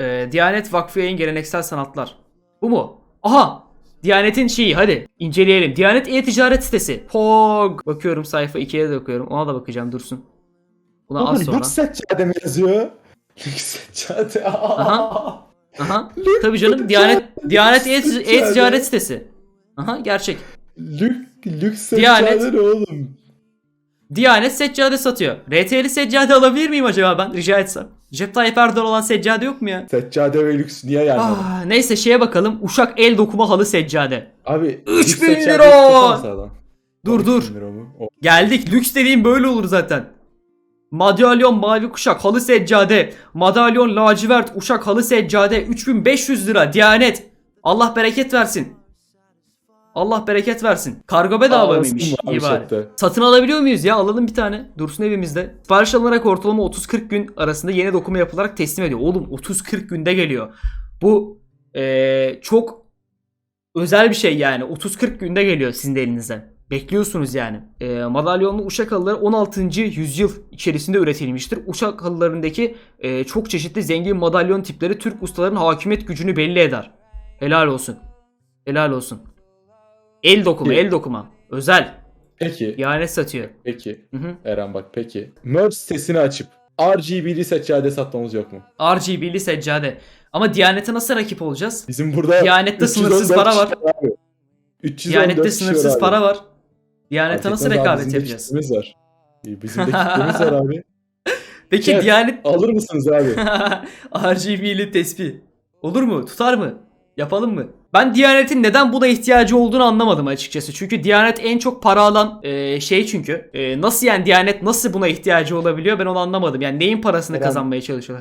Ee, Diyanet Vakfı Yayın Geleneksel Sanatlar. Bu mu? Aha! Diyanet'in şeyi hadi inceleyelim. Diyanet e-ticaret sitesi. Pog. Bakıyorum sayfa 2'ye de bakıyorum. Ona da bakacağım dursun. Buna Baba az sonra. lüks seccade mi yazıyor? Lüks seccade. Aha. Aha. Tabii canım Diyanet Diyanet e-ticaret sitesi. Aha gerçek. Lük, lüks Diyanet- seccade ne oğlum? Diyanet seccade satıyor. RT'li seccade alabilir miyim acaba ben rica etsem? Recep Tayyip Erdoğan olan seccade yok mu ya? Seccade ve lüks niye yani? Ah, neyse şeye bakalım. Uşak el dokuma halı seccade. Abi 3000 lüks seccade lira! Dur 12 dur. Geldik. Lüks dediğim böyle olur zaten. Madalyon mavi kuşak halı seccade. Madalyon lacivert uşak halı seccade. 3500 lira. Diyanet. Allah bereket versin. Allah bereket versin. Kargo bedava mıymış? İyi bari. Satın alabiliyor muyuz ya? Alalım bir tane. Dursun evimizde. Sipariş alınarak ortalama 30-40 gün arasında yeni dokuma yapılarak teslim ediyor. Oğlum 30-40 günde geliyor. Bu eee, çok özel bir şey yani. 30-40 günde geliyor sizin de elinizden. Bekliyorsunuz yani. Eee, madalyonlu uşak halıları 16. yüzyıl içerisinde üretilmiştir. Uşak halılarındaki eee, çok çeşitli zengin madalyon tipleri Türk ustaların hakimiyet gücünü belli eder. Helal olsun. Helal olsun. El dokuma, el dokuma. Özel. Peki, İhanet satıyor. peki. Hı hı. Eren bak peki. Merch sitesini açıp RGB'li seccade satmamız yok mu? RGB'li seccade. Ama Diyanet'e nasıl rakip olacağız? Bizim burada Diyanet'te 314 sınırsız para var. Abi. 314 Diyanet'te sınırsız abi. para var. Diyanet'e nasıl rekabet bizim de yapacağız? var. İyi, Bizim de kitlemiz var abi. Peki Chat. Diyanet Alır mısınız abi? RGB'li tespih. Olur mu? Tutar mı? Yapalım mı? Ben Diyanet'in neden buna ihtiyacı olduğunu anlamadım açıkçası. Çünkü Diyanet en çok para alan e, şey çünkü. E, nasıl yani Diyanet nasıl buna ihtiyacı olabiliyor ben onu anlamadım. Yani neyin parasını Eren- kazanmaya çalışıyorlar?